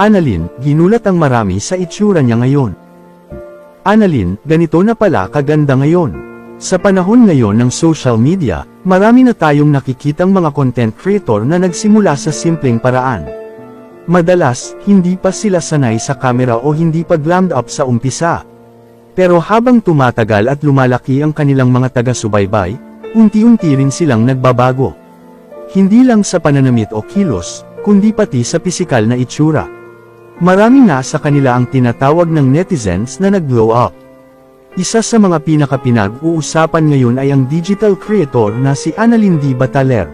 Annalyn, ginulat ang marami sa itsura niya ngayon. Annalyn, ganito na pala kaganda ngayon. Sa panahon ngayon ng social media, marami na tayong nakikitang mga content creator na nagsimula sa simpleng paraan. Madalas, hindi pa sila sanay sa camera o hindi pa glammed up sa umpisa. Pero habang tumatagal at lumalaki ang kanilang mga taga-subaybay, unti-unti rin silang nagbabago. Hindi lang sa pananamit o kilos, kundi pati sa pisikal na itsura. Marami na sa kanila ang tinatawag ng netizens na nag-glow up. Isa sa mga pinakapinag-uusapan ngayon ay ang digital creator na si Annalyn D. Bataler.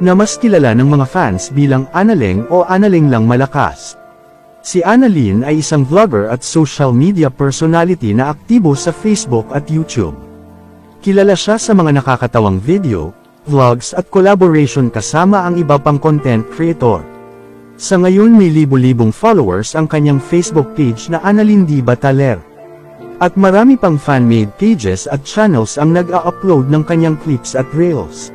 Na mas kilala ng mga fans bilang Annaleng o Annaleng lang malakas. Si Annalyn ay isang vlogger at social media personality na aktibo sa Facebook at YouTube. Kilala siya sa mga nakakatawang video, vlogs at collaboration kasama ang iba pang content creator. Sa ngayon may libo-libong followers ang kanyang Facebook page na Annalyn D. Bataler. At marami pang fan-made pages at channels ang nag-a-upload ng kanyang clips at reels.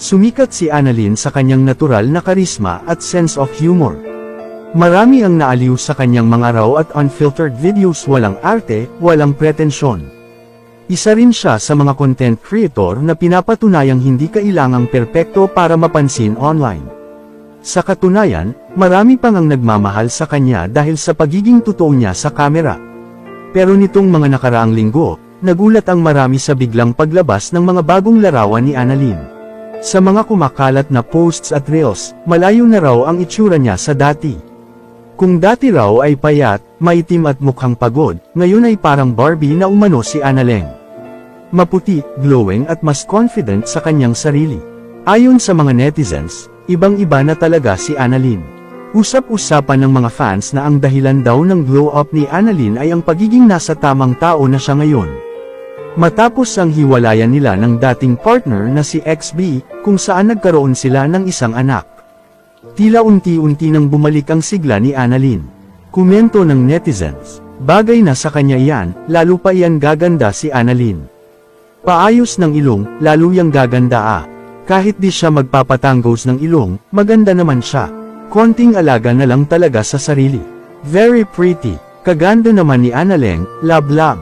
Sumikat si Annalyn sa kanyang natural na karisma at sense of humor. Marami ang naaliw sa kanyang mga raw at unfiltered videos walang arte, walang pretensyon. Isa rin siya sa mga content creator na pinapatunayang hindi kailangang perpekto para mapansin online. Sa katunayan, marami pang ang nagmamahal sa kanya dahil sa pagiging totoo niya sa kamera. Pero nitong mga nakaraang linggo, nagulat ang marami sa biglang paglabas ng mga bagong larawan ni Annalyn. Sa mga kumakalat na posts at reels, malayo na raw ang itsura niya sa dati. Kung dati raw ay payat, maitim at mukhang pagod, ngayon ay parang Barbie na umano si Annalyn. Maputi, glowing at mas confident sa kanyang sarili. Ayon sa mga netizens, ibang-iba na talaga si Annalyn. Usap-usapan ng mga fans na ang dahilan daw ng glow up ni Annalyn ay ang pagiging nasa tamang tao na siya ngayon. Matapos ang hiwalayan nila ng dating partner na si XB, kung saan nagkaroon sila ng isang anak. Tila unti-unti nang bumalik ang sigla ni Annalyn. Komento ng netizens, bagay na sa kanya yan, lalo pa yan gaganda si Annalyn. Paayos ng ilong, lalo yang gaganda ah. Kahit di siya magpapatanggos ng ilong, maganda naman siya. Konting alaga na lang talaga sa sarili. Very pretty. Kaganda naman ni Annaleng, love love.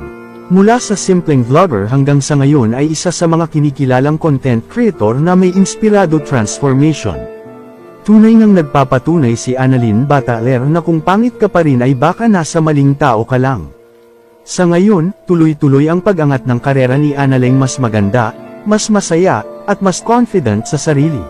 Mula sa simpleng vlogger hanggang sa ngayon ay isa sa mga kinikilalang content creator na may inspirado transformation. Tunay ngang nagpapatunay si Annalyn Bataler na kung pangit ka pa rin ay baka nasa maling tao ka lang. Sa ngayon, tuloy-tuloy ang pag-angat ng karera ni Annaleng mas maganda, mas masaya, at mas confident sa sarili.